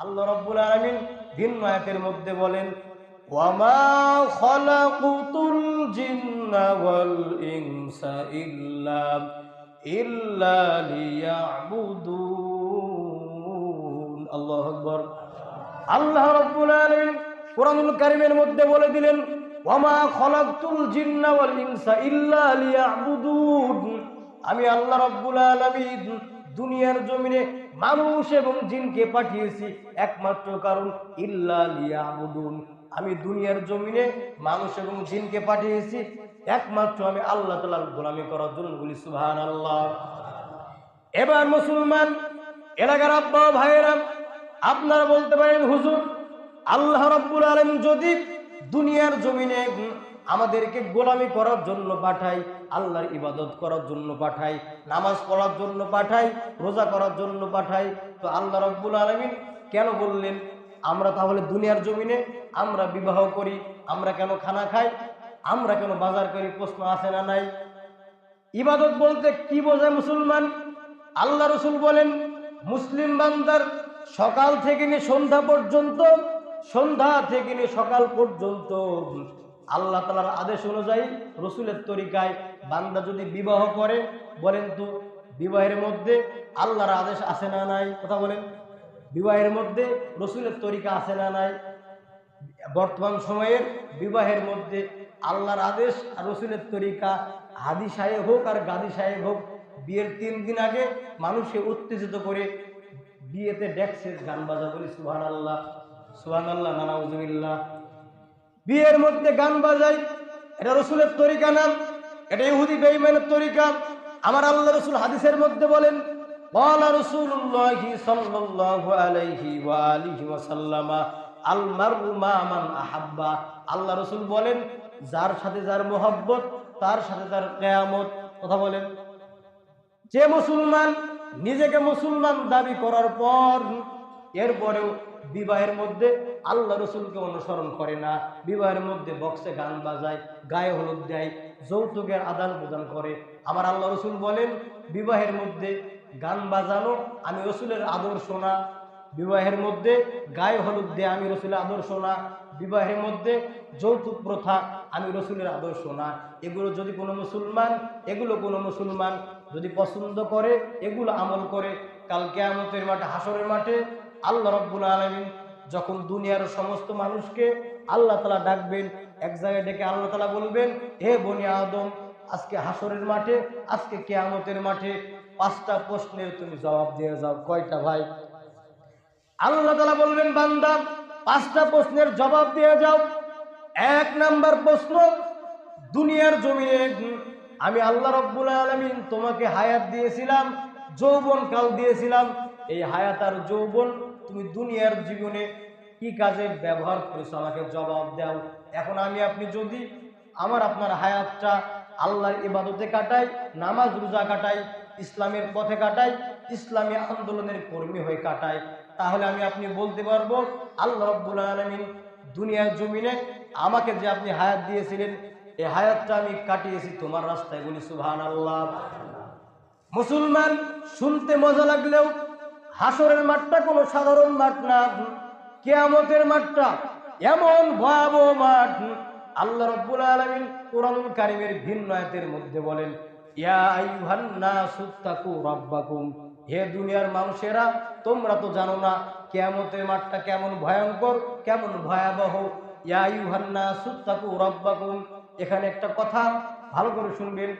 আল্লাহ রব্বুল আলমিন ভিন্ন আয়াতের মধ্যে বলেন আল্লাহু রব্বুল আলামিন কোরআনুল কারীমের মধ্যে বলে দিলেন, ওয়ামা খলাকতুল জিন্না ইল্লা আমি আল্লাহ রব্বুল আলামিন দুনিয়ার জমিনে মানুষ এবং জিনকে পাঠিয়েছি, একমাত্র কারণ ইল্লা লিয়াবুদুন। আমি দুনিয়ার জমিনে মানুষ এবং জিনকে পাঠিয়েছি, একমাত্র আমি আল্লাহ তাআলার গোলামি করার জন্য। বলি, সুবহানাল্লাহ। এবার মুসলমান, এলাকার আব্বা ভাইয়েরা, আপনারা বলতে পারেন, হুজুর, আল্লাহ রব্বুল আলম যদি দুনিয়ার জমিনে আমাদেরকে গোলামি করার জন্য পাঠাই, আল্লাহর ইবাদত করার জন্য পাঠাই, নামাজ পড়ার জন্য পাঠাই, রোজা করার জন্য পাঠাই। তো আল্লাহ রব্বুল আলমিন কেন বললেন, আমরা তাহলে দুনিয়ার জমিনে আমরা বিবাহ করি, আমরা কেন খানা খাই, আমরা কেন বাজার করি প্রশ্ন আছে না নাই? ইবাদত বলতে কি বোঝায় মুসলমান? আল্লাহ রসুল বলেন, মুসলিম বান্দার সকাল থেকে নিয়ে সন্ধ্যা পর্যন্ত, সন্ধ্যা থেকে নিয়ে সকাল পর্যন্ত আল্লাহ তালার আদেশ অনুযায়ী রসুলের তরিকায় বান্দা যদি বিবাহ করে, বলেন তো বিবাহের মধ্যে আল্লাহর আদেশ আছে না নাই? কথা বলেন। বিবাহের মধ্যে রসুলের তরিকা আছে না নাই? বর্তমান সময়ের বিবাহের মধ্যে আল্লাহর আদেশ আর রসুলের তরিকা হাদি সাহেব হোক আর গাদি সাহেব হোক, বিয়ের তিন দিন আগে মানুষকে উত্তেজিত করে বিয়েতে ডেক্সের গান বাজা বলি সুহান আল্লাহ সুহান আল্লাহ নানা নানাউজুবিল্লাহ। বিয়ের মধ্যে গান বাজাই, এটা রসুলের তরিকা নাম এটা ইহুদি বেইমানের তরিকা। আমার আল্লাহ রসুল হাদিসের মধ্যে বলেন, বলা রসুল্লাহি সাল্লাল্লাহু আলাইহি ওয়া আলিহি ওয়া সাল্লামা, আল মা মান আহাব্বা। আল্লাহ রসুল বলেন, যার সাথে যার মোহাব্বত, তার সাথে তার কেয়ামত। কথা বলেন। যে মুসলমান নিজেকে মুসলমান দাবি করার পর, এরপরেও বিবাহের মধ্যে আল্লাহ রসুলকে অনুসরণ করে না। বিবাহের মধ্যে বক্সে গান বাজায়, গায়ে হলুদ দেয়, যৌতুকের আদান প্রদান করে। আমার আল্লাহ রসুল বলেন, বিবাহের মধ্যে গান বাজানো আমি রসুলের আদর্শ না। বিবাহের মধ্যে গায়ে হলুদ দেয় আমি রসুলের আদর্শ না। বিবাহের মধ্যে যৌতুক প্রথা আমি রসুলের আদর্শ না। এগুলো যদি কোনো মুসলমান, এগুলো কোনো মুসলমান যদি পছন্দ করে, এগুলো আমল করে কালকে কেয়ামতের মাঠে হাসরের মাঠে আল্লাহ রব্বুল আলমিন যখন দুনিয়ার সমস্ত মানুষকে আল্লাহ তালা ডাকবেন, এক জায়গায় ডেকে আল্লাহ তালা বলবেন, হে বনি আদম, আজকে হাসরের মাঠে, আজকে কেয়ামতের মাঠে পাঁচটা প্রশ্নের তুমি জবাব দিয়ে যাও। কয়টা ভাই? আল্লাহ তালা বলবেন, বান্দা, পাঁচটা প্রশ্নের জবাব দিয়ে যাও। এক নাম্বার প্রশ্ন, দুনিয়ার জমিনে আমি আল্লাহ রব্বুল আলমিন তোমাকে হায়াত দিয়েছিলাম যৌবন কাল দিয়েছিলাম। এই হায়াত আর যৌবন তুমি দুনিয়ার জীবনে কি কাজে ব্যবহার করেছ? আমাকে জবাব দাও। এখন আমি, আপনি যদি আমার, আপনার হায়াতটা আল্লাহর ইবাদতে কাটাই, নামাজ রোজা কাটাই, ইসলামের পথে কাটাই, ইসলামী আন্দোলনের কর্মী হয়ে কাটাই, তাহলে আমি, আপনি বলতে পারব, আল্লাহ রব্বুল আলমিন দুনিয়ার জমিনে আমাকে যে আপনি হায়াত দিয়েছিলেন, এই হায়াতটা আমি কাটিয়েছি তোমার রাস্তায় বলি সুবহান আল্লাহ মুসলমান শুনতে মজা লাগলেও হাসরের মাঠটা কোনো সাধারণ মাঠ না। কেয়ামতের মাঠটা এমন ভয়াবহ মাঠ। আল্লাহ রব্বুল আলমিন কোরআনুল কারিমের ভিন্ন আয়াতের মধ্যে বলেন হে দুনিয়ার মানুষেরা, তোমরা তো জানো না কেয়ামতের মাঠটা কেমন ভয়ঙ্কর, কেমন ভয়াবহ। ইয়া আইয়ুহান নাসু তাকু রাব্বাকুম। এখানে একটা কথা ভালো করে শুনবেন।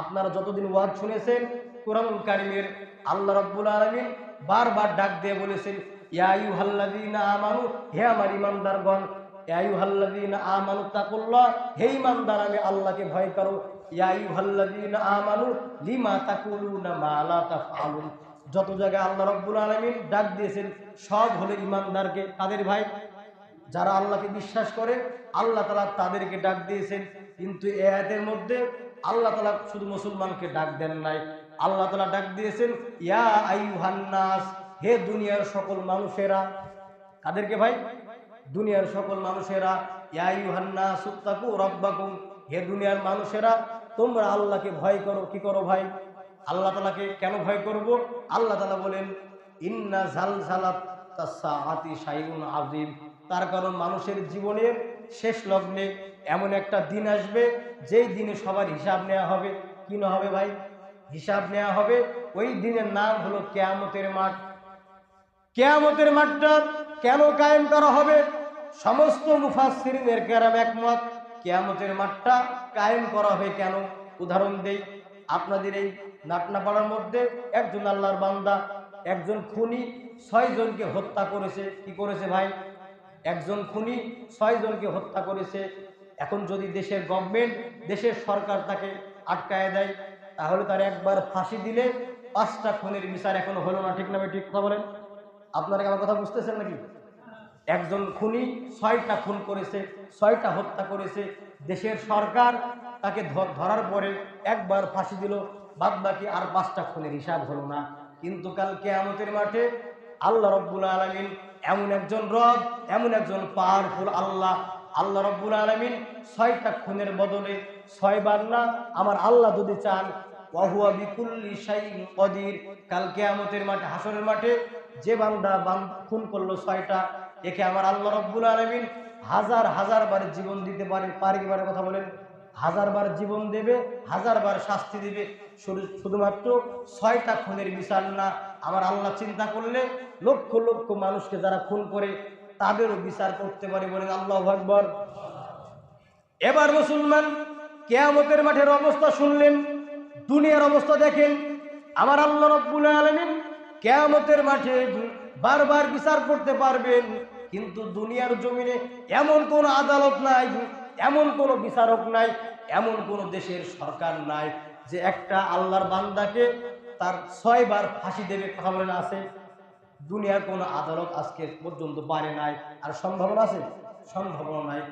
আপনারা যতদিন ওয়াজ শুনেছেন, কোরআনুল কারিমের আল্লাহ রাব্বুল আলামিন বারবার ডাক দিয়ে বলেছেন, ইয়া আইয়ুহাল্লাযীনা আমানু, হে আমার ঈমানদারগণ, ইয়া আইয়ুহাল্লাযীনা আমানু তাকুল্লাহ, হে ঈমানদার, আমি আল্লাহকে ভয় করো। ইয়া আইয়ুহাল্লাযীনা আমানু, লিমা তাকুলুনা মা লা তাফআলুন। যত জায়গায় আল্লাহ রাব্বুল আলামিন ডাক দিয়েছেন, সব হলো ইমানদারকে তাদের ভাই। যারা আল্লাহকে বিশ্বাস করে, আল্লাহ তালা তাদেরকে ডাক দিয়েছেন। কিন্তু এ আয়াতের মধ্যে আল্লাহ তালা শুধু মুসলমানকে ডাক দেন নাই। আল্লাহ তালা ডাক দিয়েছেন, ইয়া আইহান্নাস হে দুনিয়ার সকল মানুষেরা। কাদেরকে ভাই? দুনিয়ার সকল মানুষেরা, ইয়া আইহান্নাস উত্তাকু রব্বাকুম, হে দুনিয়ার মানুষেরা, তোমরা আল্লাহকে ভয় করো, কি করো ভাই? আল্লাহ তালাকে কেন ভয় করব? আল্লাহ তালা বলেন, ইন্না ঝাল ঝালাত তাসাআতি শাইউন আযীম। তার কারণ মানুষের জীবনের শেষ লগ্নে এমন একটা দিন আসবে, যেই দিনে সবার হিসাব নেওয়া হবে। কি না হবে ভাই? হিসাব নেওয়া হবে। ওই দিনের নাম হলো কেয়ামতের মাঠ। কেয়ামতের মাঠটা কেন কায়েম করা হবে? সমস্ত মুফাসসিরিনের কেরাম একমত। কেয়ামতের মাঠটা কায়েম করা হবে কেন? উদাহরণ দেই। আপনাদের এই নাটনাপাড়ার মধ্যে একজন আল্লাহর বান্দা, একজন খুনি ছয় জনকে হত্যা করেছে। কি করেছে ভাই? একজন খুনি ছয় জনকে হত্যা করেছে। এখন যদি দেশের গভর্নমেন্ট দেশের সরকার তাকে আটকায় দেয়, তাহলে তার একবার ফাঁসি দিলে পাঁচটা খুনের বিচার এখনও হলো না। ঠিক না ঠিক কথা বলেন? আপনারা আমার কথা বুঝতেছেন নাকি? একজন খুনি ছয়টা খুন করেছে, ছয়টা হত্যা করেছে। দেশের সরকার তাকে ধরার পরে একবার ফাঁসি দিল বাদ বাকি আর পাঁচটা খুনের হিসাব হলো না। কিন্তু কাল কেয়ামতের মাঠে আল্লাহ রব্বুল আলমিন এমন একজন রব, এমন একজন পাওয়ারফুল আল্লাহ। আল্লাহ রব্বুল আলমিন ছয়টা খুনের বদলে ছয়বার না আমার আল্লাহ যদি চান, ওয়াহুয়া বিকুল্লি শাইইন কদির। কাল কেয়ামতের মাঠে হাসরের মাঠে যে বান্দা বান, খুন করল ছয়টা, একে আমার আল্লাহ রব্বুল আলমিন হাজার হাজার বার জীবন দিতে পারে পারে কথা বলেন, হাজার বার জীবন দেবে, হাজার বার শাস্তি দেবে। শুধু- শুধুমাত্র ছয়টা খুনের বিচার না আমার আল্লাহ চিন্তা করলে লক্ষ লক্ষ মানুষকে যারা খুন করে, তাদেরও বিচার করতে পারে বলেন আল্লাহ আকবর। এবার মুসলমান কেয়ামতের মাঠের অবস্থা শুনলেন, দুনিয়ার অবস্থা দেখেন। আমার আল্লাহ রব্বুল আলমিন কেয়ামতের মাঠে বারবার বিচার করতে পারবেন, কিন্তু দুনিয়ার জমিনে এমন কোন আদালত নাই, এমন কোন বিচারক নাই, এমন কোন দেশের সরকার নাই যে একটা আল্লাহর বান্দাকে তার ছয়বার ফাঁসি দেবে কথা বলে আছে। দুনিয়ার কোনো আদালত আজকে পর্যন্ত পারে নাই। আর সম্ভাবনা আছে? সম্ভাবনা নাই।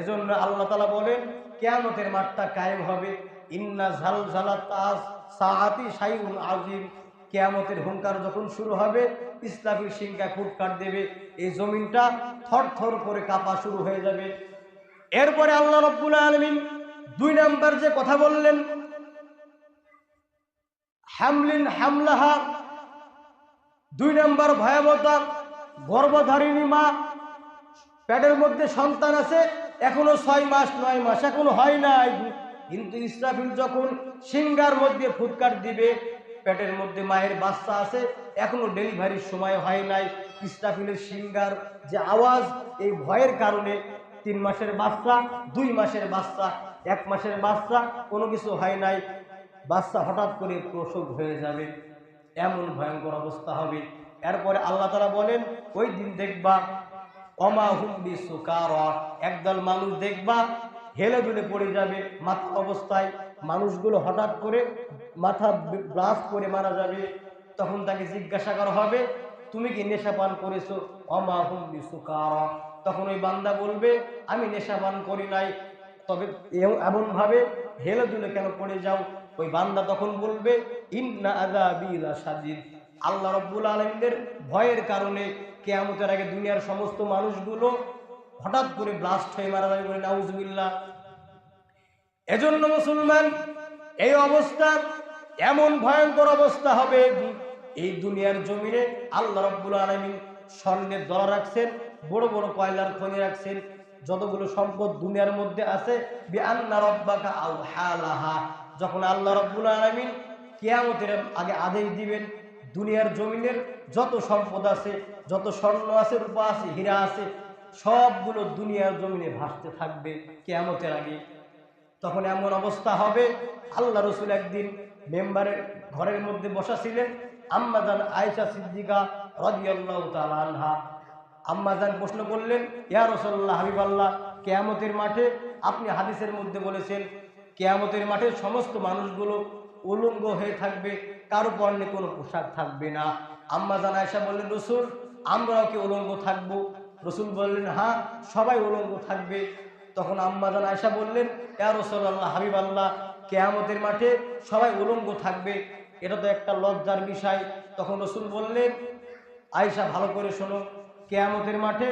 এজন্য আল্লাহ তালা বলেন, কেয়ামতের মাঠটা কায়েম হবে। ইন্না ঝাল ঝালা তাজ সাহাতি সাইউল আজিম কেয়ামতের হুঙ্কার যখন শুরু হবে ইসলামের সিংকায় ফুটকাট দেবে। এই জমিনটা থর থর করে কাঁপা শুরু হয়ে যাবে। এরপরে আল্লাহ রব্বুল আলমিন দুই নাম্বার যে কথা বললেন হামলিন হামলাহা। দুই নম্বর ভয়াবহতা, গর্ভধারিণী মা। পেটের মধ্যে সন্তান আছে, এখনও ছয় মাস, নয় মাস, এখনও হয় নাই। কিন্তু ইসরাফিল যখন সিঙ্গার মধ্যে ফুটকার দিবে, পেটের মধ্যে মায়ের বাচ্চা আছে, এখনও ডেলিভারির সময় হয় নাই। ইসরাফিলের সিঙ্গার যে আওয়াজ, এই ভয়ের কারণে তিন মাসের বাচ্চা, দুই মাসের বাচ্চা, এক মাসের বাচ্চা, কোনো কিছু হয় নাই। বাচ্চা হঠাৎ করে প্রসব হয়ে যাবে, এমন ভয়ঙ্কর অবস্থা হবে। এরপরে আল্লাহ তারা বলেন, ওই দিন দেখবা অমা হুম্বি সুকার একদল মানুষ দেখবা হেলে দুলে পড়ে যাবে মাথা অবস্থায়। মানুষগুলো হঠাৎ করে মাথা ব্রাশ করে মারা যাবে। তখন তাকে জিজ্ঞাসা করা হবে, তুমি কি নেশা পান করেছ? অমা হুম্বি সুকার তখন ওই বান্দা বলবে, আমি নেশা পান করি নাই, তবে এমনভাবে হেলে দুলে কেন পড়ে যাও? ওই বান্দা তখন বলবে, ইন্না আযাবিলা সাদিদ আল্লাহ রব্বুল আলমীদের ভয়ের কারণে কেয়ামতের আগে দুনিয়ার সমস্ত মানুষগুলো হঠাৎ করে ব্লাস্ট হয়ে মারা যাবে বলে নাউজুবিল্লাহ এজন্য মুসলমান, এই অবস্থা এমন ভয়ঙ্কর অবস্থা হবে এই দুনিয়ার জমিনে আল্লাহ রব্বুল আলমিন স্বর্ণের দর রাখছেন, বড় বড় কয়লার খনি রাখছেন, যতগুলো সম্পদ দুনিয়ার মধ্যে আছে, বিআন্না রব্বাকা হালাহা যখন আল্লাহ রব্বুল আলমিন কেয়ামতের আগে আদেশ দিবেন, দুনিয়ার জমিনের যত সম্পদ আছে, যত স্বর্ণ আছে, রূপা আছে, হীরা আছে, সবগুলো দুনিয়ার জমিনে ভাসতে থাকবে কেয়ামতের আগে। তখন এমন অবস্থা হবে, আল্লাহ রসুল একদিন মেম্বারের ঘরের মধ্যে বসা ছিলেন আম্মাজান আয়েশা সিদ্দিকা রদিয়াল্লাহ আনহা। আম্মাজান প্রশ্ন করলেন, ইয়া রসল্লাহ হাবিবাল্লাহ, কেয়ামতের মাঠে আপনি হাদিসের মধ্যে বলেছেন কেয়ামতের মাঠে সমস্ত মানুষগুলো উলঙ্গ হয়ে থাকবে, কারও পর্ণে কোনো পোশাক থাকবে না। আম্মাজান আয়েশা বললেন, রসুল, আমরাও কি উলঙ্গ থাকব? রসুল বললেন হ্যাঁ সবাই উলঙ্গ থাকবে। তখন আম্মাজান আয়সা বললেন, ইয়া আল্লাহ হাবিব আল্লাহ কেয়ামতের মাঠে সবাই উলঙ্গ থাকবে। এটা তো একটা লজ্জার বিষয়। তখন রসুল বললেন আয়সা ভালো করে শোনো, কেয়ামতের মাঠে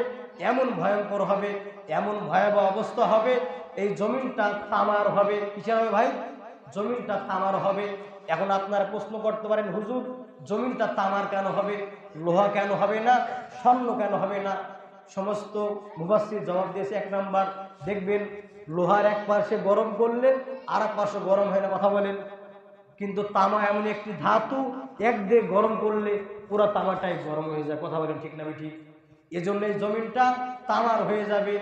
এমন ভয়ঙ্কর হবে, এমন ভয়াবহ অবস্থা হবে, এই জমিনটা তামার হবে। কিসের হবে ভাই? জমিনটা তামার হবে। এখন আপনারা প্রশ্ন করতে পারেন, হুজুর, জমিনটা তামার কেন হবে? লোহা কেন হবে না? স্বর্ণ কেন হবে না? সমস্ত মুবাসির জবাব দিয়েছে এক নাম্বার। দেখবেন, লোহার এক পাশে গরম করলে আর এক পাশে গরম হয় না, কথা বলেন। কিন্তু তামা এমন একটি ধাতু, এক দিয়ে গরম করলে পুরো তামাটাই গরম হয়ে যায়, কথা বলেন ঠিক না ঠিক? এজন্য এই জমিনটা তামার হয়ে যাবে।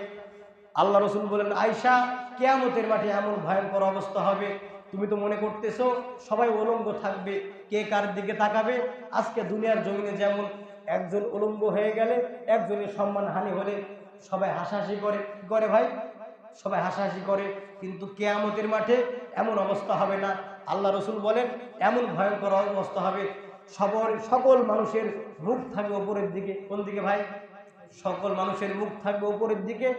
আল্লাহ রসুল বলেন আয়সা কেয়ামতের মাঠে এমন ভয়ঙ্কর অবস্থা হবে। তুমি তো মনে করতেছো সবাই উলঙ্গ থাকবে। কে কার দিকে তাকাবে? আজকে দুনিয়ার জমিনে যেমন একজন উলঙ্গ হয়ে গেলে একজনের সম্মান হানি হলে সবাই হাসাহাসি করে। কি করে ভাই, সবাই হাসাহাসি করে। কিন্তু কেয়ামতের মাঠে এমন অবস্থা হবে না। আল্লাহ রসুল বলেন, এমন ভয়ঙ্কর অবস্থা হবে। সবর, সকল মানুষের মুখ থাকবে ওপরের দিকে। কোন দিকে ভাই? সকল মানুষের মুখ থাকবে উপরের দিকে,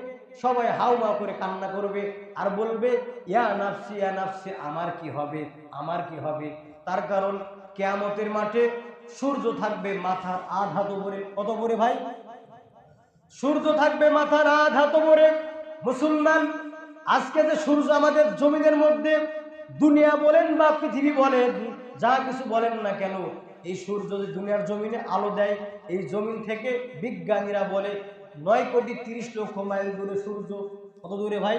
সবাই হাউ করে কান্না করবে আর বলবে, ইয়া নাফসি ইয়া নাফসি, আমার কি হবে? আমার কি হবে? তার কারণ কেয়ামতের মাঠে সূর্য থাকবে মাথার আধ আধাত উপরে। কত উপরে ভাই? সূর্য থাকবে মাথার আধ আধাত উপরে। মুসলমান, আজকে যে সূর্য আমাদের জমিনের মধ্যে, দুনিয়া বলেন বা পৃথিবী বলেন, যা কিছু বলেন না কেন এই সূর্য যদি দুনিয়ার জমিনে আলো দেয়, এই জমিন থেকে বিজ্ঞানীরা বলে, নয় কোটি তিরিশ লক্ষ মাইল দূরে সূর্য। কত দূরে ভাই?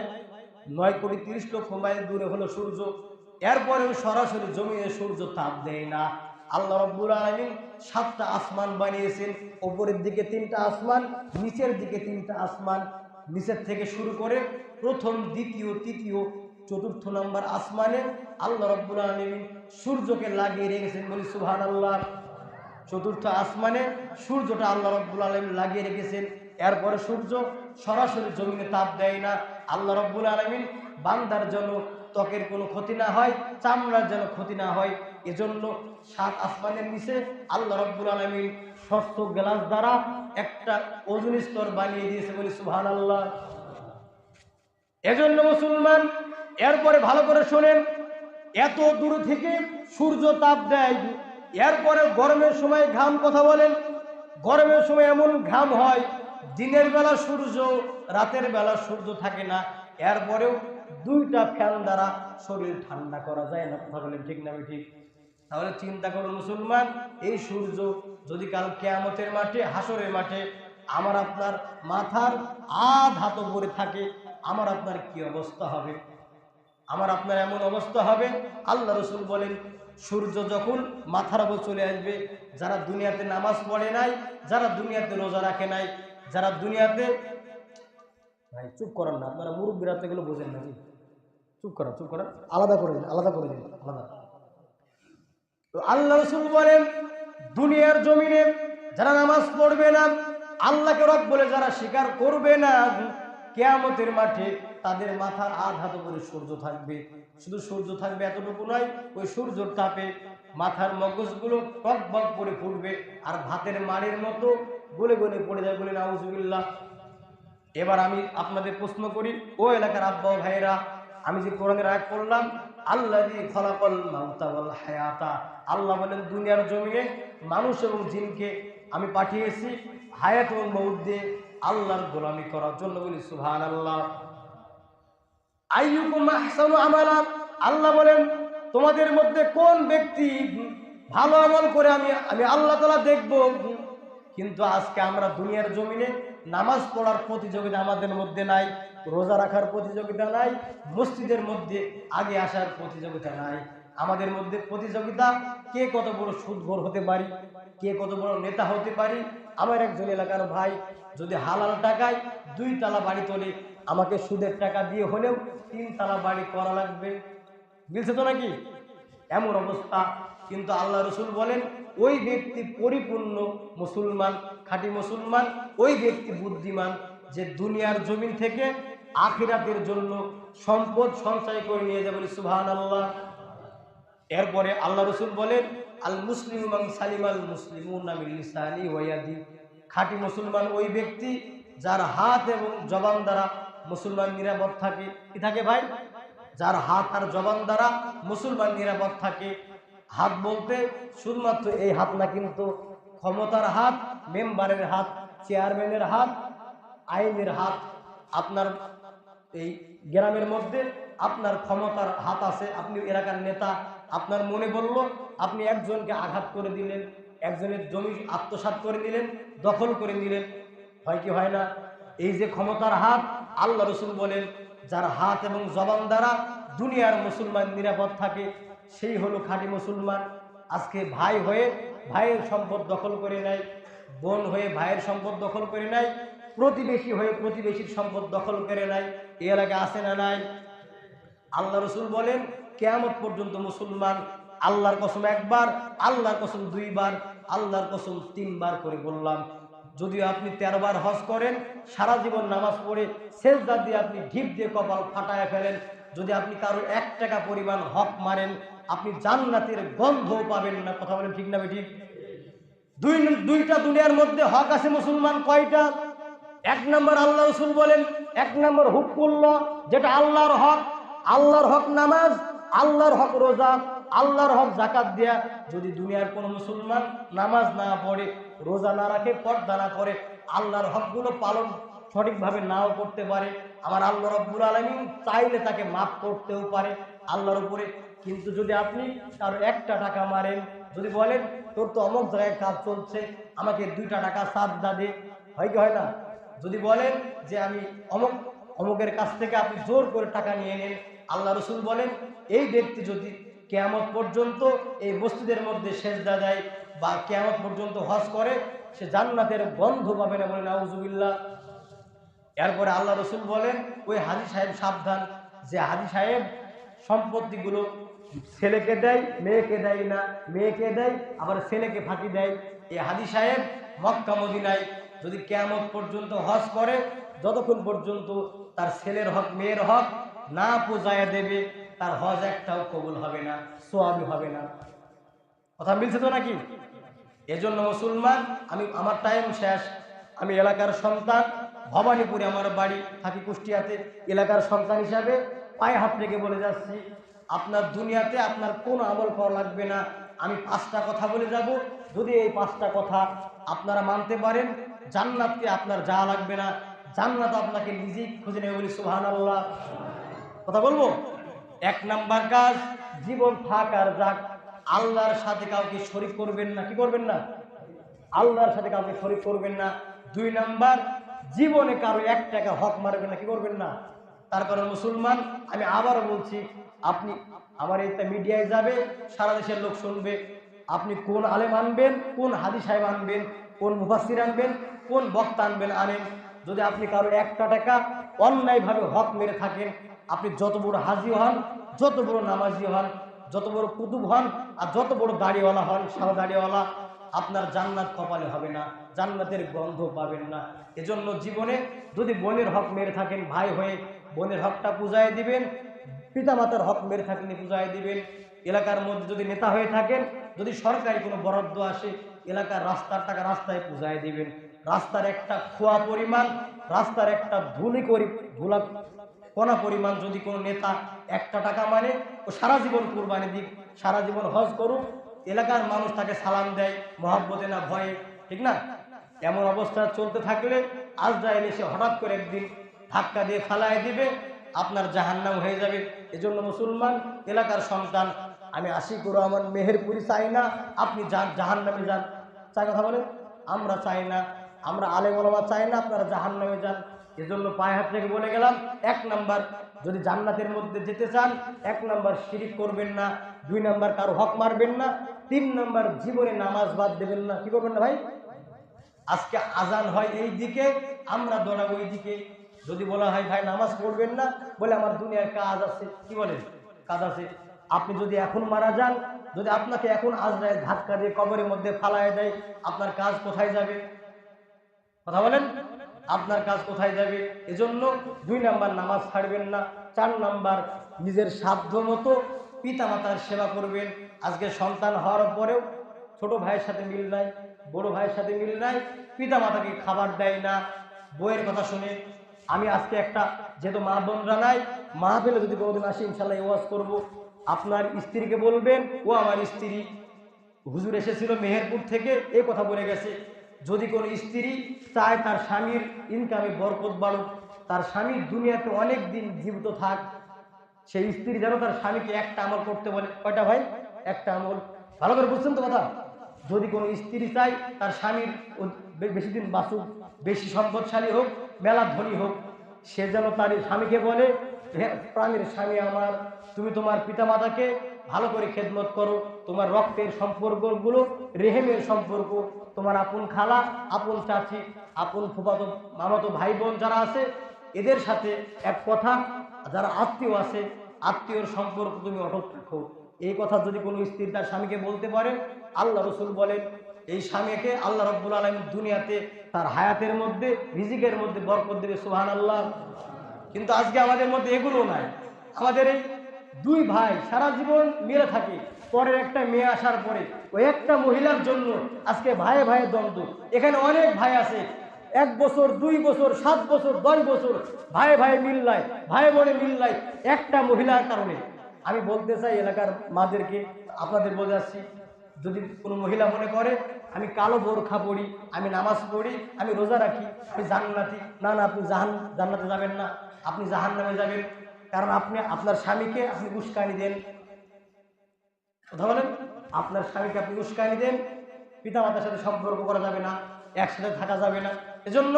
নয় কোটি তিরিশ লক্ষ মাইল দূরে হলো সূর্য। এরপরেও সরাসরি জমিনে সূর্য তাপ দেয় না। আল্লাহ রব্বুল আলমিন সাতটা আসমান বানিয়েছেন। ওপরের দিকে তিনটা আসমান, নিচের দিকে তিনটা আসমান। নিচের থেকে শুরু করে প্রথম, দ্বিতীয়, তৃতীয়, চতুর্থ নম্বর আসমানে আল্লাহ রব্বুল আলমিন সূর্যকে লাগিয়ে রেখেছেন বলি সুহান আল্লাহ চতুর্থ আসমানে সূর্যটা আল্লাহ রব্বুল আলম লাগিয়ে রেখেছেন। এরপরে সূর্য সরাসরি জমিনে তাপ দেয় না। আল্লাহ রব্বুল আলমিন বান্দার জন্য ত্বকের কোনো ক্ষতি না হয়, চামড়ার যেন ক্ষতি না হয়। এজন্য সাত আসমানের নিচে আল্লাহ রব্বুল আলমিন ষষ্ঠ গ্লাস দ্বারা একটা ওজন স্তর বানিয়ে দিয়েছে। বলি সুহান আল্লাহ এজন্য মুসলমান, এরপরে ভালো করে শোনেন এত দূর থেকে সূর্য তাপ দেয়। এরপরে গরমের সময় ঘাম কথা বলেন। গরমের সময় এমন ঘাম হয়, দিনের বেলা সূর্য, রাতের বেলা সূর্য থাকে না। এরপরেও দুইটা ফ্যান দ্বারা শরীর ঠান্ডা করা যায় না, কথা বলেন ঠিক না ঠিক তাহলে চিন্তা করুন মুসলমান, এই সূর্য যদি কাল কেয়ামতের মাঠে হাসরের মাঠে আমার আপনার মাথার আধ হাত পরে থাকে, আমার আপনার কি অবস্থা হবে? আমার আপনার এমন অবস্থা হবে। আল্লাহ রসুল বলেন, সূর্য যখন মাথার উপর চলে আসবে, যারা দুনিয়াতে নামাজ পড়ে নাই, যারা দুনিয়াতে রোজা রাখে নাই, যারা দুনিয়াতে ভাই, চুপ করেন না, আপনারা মুরব্বীরা তো এগুলো বোঝেন নাকি? চুপ করা চুপ করা আলাদা করে দিন, আলাদা করে দিন, আলাদা। তো আল্লাহ রসুল বলেন, দুনিয়ার জমিনে যারা নামাজ পড়বে না, আল্লাহকে রব বলে যারা স্বীকার করবে না, কেয়ামতের মাঠে তাদের মাথার আধ হাত করে সূর্য থাকবে। শুধু সূর্য থাকবে এতটুকু নয়, ওই সূর্যর তাপে মাথার মগজগুলো টক বক করে ফুটবে আর ভাতের মাড়ের মতো গলে গলে পড়ে যায় বলে নাউজুবিল্লাহ। এবার আমি আপনাদের প্রশ্ন করি, ও এলাকার আব্বা ভাইয়েরা, আমি যে কোরআনের আয়াত পড়লাম আল্লাহ খলাকল মাউতা ওয়াল হায়াতা, আল্লাহ বলেন, দুনিয়ার জমিনে মানুষ এবং জিনকে আমি পাঠিয়েছি হায়াত এবং মৌত দিয়ে আল্লাহর গোলামি করার জন্য বলি সুবহান আল্লাহ আমালা। আল্লাহ বলেন, তোমাদের মধ্যে কোন ব্যক্তি ভালো আমল করে আমি আমি আল্লাহ তাআলা দেখব? কিন্তু আজকে আমরা দুনিয়ার জমিনে নামাজ পড়ার প্রতিযোগিতা আমাদের মধ্যে নাই, রোজা রাখার প্রতিযোগিতা নাই, মসজিদের মধ্যে আগে আসার প্রতিযোগিতা নাই। আমাদের মধ্যে প্রতিযোগিতা কে কত বড় সুদঘর হতে পারি, কে কত বড় নেতা হতে পারি আমার একজন এলাকার ভাই যদি হালাল টাকায় দুই তালা বাড়ি তোলে, আমাকে সুদের টাকা দিয়ে হলেও তিন তালা বাড়ি করা লাগবে। বুঝছে তো নাকি? এমন অবস্থা। কিন্তু আল্লাহ রসুল বলেন, ওই ব্যক্তি পরিপূর্ণ মুসলমান, খাঁটি মুসলমান, ওই ব্যক্তি বুদ্ধিমান যে দুনিয়ার জমিন থেকে আখিরাতের জন্য সম্পদ সঞ্চয় করে নিয়ে যাবেন সুবহান আল্লাহ এরপরে আল্লাহ রসুল বলেন আল মুসলিম এবং সালিম আল মুসলিম লিসানি খাঁটি মুসলমান ওই ব্যক্তি যার হাত এবং জবান দ্বারা মুসলমান নিরাপদ থাকে। কি থাকে ভাই? যার হাত আর জবান দ্বারা মুসলমান নিরাপদ থাকে। হাত বলতে শুধুমাত্র এই হাত না, কিন্তু ক্ষমতার হাত, মেম্বারের হাত, চেয়ারম্যানের হাত, আইনের হাত, আপনার এই গ্রামের মধ্যে আপনার ক্ষমতার হাত আছে। আপনি এলাকার নেতা আপনার মনে বলল, আপনি একজনকে আঘাত করে দিলেন, একজনের জমি আত্মসাৎ করে দিলেন, দখল করে দিলেন হয় কি হয় না? এই যে ক্ষমতার হাত, আল্লাহ রসুল বলেন, যার হাত এবং জবান দ্বারা দুনিয়ার মুসলমান নিরাপদ থাকে, সেই হলো খাঁটি মুসলমান। আজকে ভাই হয়ে ভাইয়ের সম্পদ দখল করে নেয়, বোন হয়ে ভাইয়ের সম্পদ দখল করে নেয়, প্রতিবেশী হয়ে প্রতিবেশীর সম্পদ দখল করে নেয় এ এলাকায় আসে না নাই? আল্লাহ রসুল বলেন কেয়ামত পর্যন্ত মুসলমান আল্লাহর কসম একবার, আল্লাহর কসম দুইবার, আল্লাহর কসম তিনবার করে বললাম। যদিও আপনি তেরো বার হজ করেন, সারা জীবন নামাজ পড়ে শেষদা দিয়ে আপনি ঢিপ দিয়ে কপাল ফাটায় ফেলেন। যদি আপনি কারও এক টাকা পরিমাণ হক মারেন, আপনি জান্নাতের গন্ধ পাবেন না। কথা বলেন ঠিক না ঠিক দুই, দুইটা দুনিয়ার মধ্যে হক আছে মুসলমান কয়টা? এক নম্বর আল্লাহ রসুল বলেন, এক নম্বর হুকুল্লাহ, যেটা আল্লাহর হক আল্লাহর হক নামাজ আল্লাহর হক রোজা, আল্লাহর হক জাকাত দেয়া যদি দুনিয়ার কোনো মুসলমান নামাজ না পড়ে, রোজা না রাখে, পর্দা না করে, আল্লাহর হকগুলো পালন সঠিকভাবে নাও করতে পারে, আমার আল্লাহ রব্বুল আলমিন চাইলে তাকে মাফ করতেও পারে আল্লাহর উপরে। কিন্তু যদি আপনি কারও একটা টাকা মারেন, যদি বলেন, তোর তো অমুক জায়গায় কাজ চলছে, আমাকে দুইটা টাকা সাত দা দে। হয় কি হয় না? যদি বলেন যে, আমি অমুক, অমুকের কাছ থেকে আপনি জোর করে টাকা নিয়ে নেন আল্লাহ রসুল বলেন, এই ব্যক্তি যদি কেয়ামত পর্যন্ত এই মসজিদের মধ্যে সেজদা দেয় বা কেয়ামত পর্যন্ত হজ করে, সে জান্নাতের গন্ধ পাবে না বলে নাউজুবিল্লাহ এরপরে আল্লাহ রসুল বলেন, ওই হাজি সাহেব সাবধান, যে হাজি সাহেব সম্পত্তিগুলো ছেলেকে দেয়, মেয়েকে দেয় না, মেয়েকে দেয়, আবার ছেলেকে ফাঁকি দেয়। এই হাজি সাহেব মক্কা মদিনায় যদি কেয়ামত পর্যন্ত হজ করে, যতক্ষণ পর্যন্ত তার ছেলের হক, মেয়ের হক না পূজায় দেবে, তার হজ একটাও কবুল হবে না সোয়াবি হবে না। কথা মিলছে তো নাকি? এজন্য মুসলমান, আমি, আমার টাইম শেষ। আমি এলাকার সন্তান, ভবানীপুরে আমার বাড়ি, থাকি কুষ্টিয়াতে। এলাকার সন্তান হিসাবে পায়ে হাত রেখে বলে যাচ্ছি, আপনার দুনিয়াতে আপনার কোনো আমল করা লাগবে না। আমি পাঁচটা কথা বলে যাব। যদি এই পাঁচটা কথা আপনারা মানতে পারেন, জান্নাতকে আপনার যা লাগবে না। জান্নাত আপনাকে নিজেই খুঁজে নেবে বলি সুহান আল্লাহ কথা বলব? এক নাম্বার কাজ, জীবন থাক আর যাক, আল্লাহর সাথে কাউকে শরিক করবেন না, কি করবেন না? আল্লাহর সাথে কাউকে শরিক করবেন না। দুই নাম্বার, জীবনে কারও এক টাকা হক মারবেন না, কি করবেন না? তার কারণ মুসলমান, আমি আবারও বলছি, আপনি আমার এইটা মিডিয়ায় যাবে, সারা দেশের লোক শুনবে, আপনি কোন আলেম আনবেন, কোন হাদি সাহেব আনবেন, কোন মুফাসির আনবেন, কোন বক্তা আনবেন আনেন যদি আপনি কারও একটা টাকা অন্যায়ভাবে হক মেরে থাকেন আপনি যত বড় হাজি হন, যত বড় নামাজি হন, যত বড় কুতুব হন, আর যত বড় দাড়িওয়ালা হন সাদা দাড়িওয়ালা আপনার জান্নাত কপালে হবে না, জান্নাতের গন্ধ পাবেন না। এজন্য জীবনে যদি বোনের হক মেরে থাকেন, ভাই হয়ে বোনের হকটা পূজায় দিবেন, পিতামাতার হক মেরে থাকলে পূজায় দিবেন। এলাকার মধ্যে যদি নেতা হয়ে থাকেন, যদি সরকারি কোনো বরাদ্দ আসে, এলাকার রাস্তার টাকা রাস্তায় পূজায় দিবেন। রাস্তার একটা খোয়া পরিমাণ, রাস্তার একটা ধুলি করি ধুলা কোনা পরিমাণ যদি কোনো নেতা একটা টাকা মানে ও সারা জীবন কুরবানি দিক, সারা জীবন হজ করুক, এলাকার মানুষ তাকে সালাম দেয়, মহাব্বতে না ভয়ে, ঠিক না? এমন অবস্থা চলতে থাকলে আজরাইল এসে হঠাৎ করে একদিন ধাক্কা দিয়ে ফালায় দিবে, আপনার জাহান্নাম হয়ে যাবে। এজন্য মুসলমান, এলাকার সন্তান, আমি আশি করো আমার মেহেরপুরি চাই না, আপনি যান, জাহান্নামে যান। চাই কথা বলেন? আমরা চাই না, আমরা আলেম চাই না, আপনারা জাহান্নামে যান। এজন্য পায়ে হাত থেকে বলে গেলাম, এক নাম্বার যদি জান্নাতের মধ্যে যেতে চান, এক নাম্বার শিরিক করবেন না, দুই নাম্বার কারও হক মারবেন না, তিন নাম্বার জীবনে নামাজ বাদ দেবেন না। কি করবেন না ভাই? আজকে আজান হয় এই দিকে, আমরা দৌড়াবো এই দিকে। যদি বলা হয়, ভাই, নামাজ পড়বেন না, বলে আমার দুনিয়ার কাজ আছে। কি বলেন? কাজ আছে। আপনি যদি এখন মারা যান, যদি আপনাকে এখন আজরায় ধাক্কা দিয়ে কবরের মধ্যে ফালায় দেয়, আপনার কাজ কোথায় যাবে? কথা বলেন? আপনার কাজ কোথায় যাবে? এজন্য দুই নাম্বার নামাজ ছাড়বেন না, চার নাম্বার নিজের সাধ্য মতো পিতা মাতার সেবা করবেন। আজকে সন্তান হওয়ার পরেও ছোট ভাইয়ের সাথে মিল নাই, বড় ভাইয়ের সাথে মিল নাই পিতা মাতাকে খাবার দেয় না। বইয়ের কথা শুনে আমি আজকে একটা যেহেতু মা বোনরা নাই, মা পেলে যদি কোনোদিন আসি ইনশাল্লাহ ওয়াজ করব। আপনার স্ত্রীকে বলবেন, ও আমার স্ত্রী। হুজুর এসেছিল মেহেরপুর থেকে এই কথা বলে গেছে। যদি কোনো স্ত্রী চায় তার স্বামীর ইনকামে বরকত বাড়ুক, তার স্বামী দুনিয়াতে অনেক দিন জীবিত থাক, সেই স্ত্রী যেন তার স্বামীকে একটা আমল করতে বলে। কয়টা ভাই? একটা আমল। ভালো করে বুঝছেন তো কথা? যদি কোনো স্ত্রী চাই তার স্বামীর বেশি দিন বাঁচুক, বেশি সম্পদশালী হোক, মেলা ধনী হোক, সে যেন তার স্বামীকে বলে প্রাণীর স্বামী আমার, তুমি তোমার পিতামাতাকে ভালো করে খেদমত করো। তোমার রক্তের সম্পর্কগুলো, রেহেমের সম্পর্ক, তোমার আপন খালা, আপন চাচি, আপন ফুফাতো, মামাতো ভাই বোন যারা আছে, এদের সাথে এক কথা, যারা আত্মীয় আছে, আত্মীয়র সম্পর্ক তুমি অটুট রাখো। এই কথা যদি কোনো স্ত্রী তার স্বামীকে বলতে পারেন আল্লাহ রসুল বলেন, এই স্বামীকে আল্লাহ রব্বুল আলম দুনিয়াতে তার হায়াতের মধ্যে, রিজিকের মধ্যে বরকত দেবে সুহান আল্লাহ কিন্তু আজকে আমাদের মধ্যে এগুলো নাই। আমাদের এই দুই ভাই সারা জীবন মিলে থাকে। পরের একটা মেয়ে আসার পরে ওই একটা মহিলার জন্য আজকে ভাইয়ে ভাইয়ে দ্বন্দ্ব। এখানে অনেক ভাই আছে। এক বছর, দুই বছর, সাত বছর, দশ বছর ভাই ভাই মিল্লায় ভাই বোনে মিল্লায় একটা মহিলার কারণে। আমি বলতে চাই এলাকার মাদেরকে, আপনাদের আসছি যদি কোনো মহিলা মনে করে, আমি কালো বোরখা পড়ি আমি নামাজ পড়ি, আমি রোজা রাখি, আমি জান্নাতি। না না, আপনি জাহান জান্নাতে যাবেন না। আপনি জাহান নামে যাবেন। কারণ আপনি আপনার স্বামীকে আপনি উস্কানি দেন। কথা বলেন? আপনার স্বামীকে আপনি উস্কানি দেন। পিতা মাতার সাথে সম্পর্ক করা যাবে না, একসাথে থাকা যাবে না। এজন্য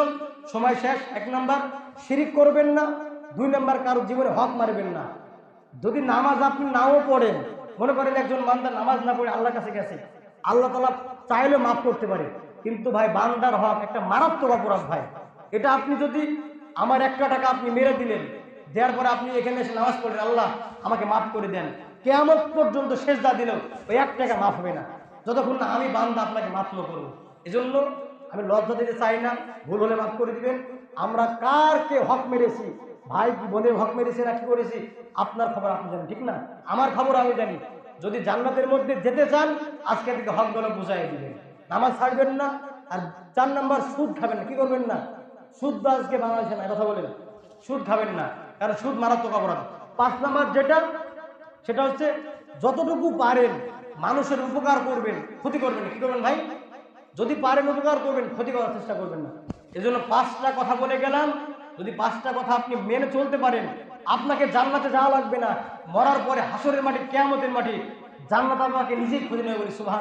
সময় শেষ, এক নাম্বার, শিরিক করবেন না। দুই নাম্বার কারও জীবনে হক মারবেন না। যদি নামাজ আপনি নাও পড়েন, মনে করেন একজন বান্দা নামাজ না পড়ে আল্লাহর কাছে গেছে, আল্লাহ তালা চাইলে মাফ করতে পারে। কিন্তু ভাই, বান্দার হক একটা মারাত্মক অপরাধ ভাই। এটা আপনি যদি আমার একটা টাকা আপনি মেরে দিলেন দেওয়ার পরে আপনি এখানে এসে নামাজ পড়লেন আল্লাহ আমাকে মাফ করে দেন। কেমন পর্যন্ত শেষ দা দিলেও ওই এক টাকা মাফ হবে না। যতক্ষণ না আমি বান্দা আপনাকে মাফ না করব। এজন্য আমি লজ্জা দিতে চাই না, ভুল হলে মাফ করে দিবেন। আমরা কার কে হক মেরেছি? ভাই বোনের হক মেরেছি না কি করেছি? আপনার খবর আপনি জানেন, ঠিক না? আমার খবর আমি জানি। যদি জান্নাতের মধ্যে যেতে চান, আজকে থেকে হকগুলো বুঝাই দিবেন। নামাজ ছাড়বেন না, আর চার নাম্বার সুদ খাবেন না। কি করবেন না? সুদ আজকে বাংলাদেশে না কথা বলেন। সুদ খাবেন না। কারণ সুদ মারাত্মক অপরাধ। পাঁচ নাম্বার যেটা, সেটা হচ্ছে যতটুকু পারেন মানুষের উপকার করবেন, ক্ষতি করবেন। কি করবেন ভাই? যদি পারেন উপকার করবেন, ক্ষতি করার চেষ্টা করবেন না। এজন্য পাঁচটা কথা বলে গেলাম। যদি পাঁচটা কথা আপনি মেনে চলতে পারেন, আপনাকে জান্নাতে যাওয়া লাগবে না। মরার পরে হাসরের মাটি কেয়ামতের মাটি জান্নাত আপনাকে নিজেই খুঁজে নেবে বলি সুবাহ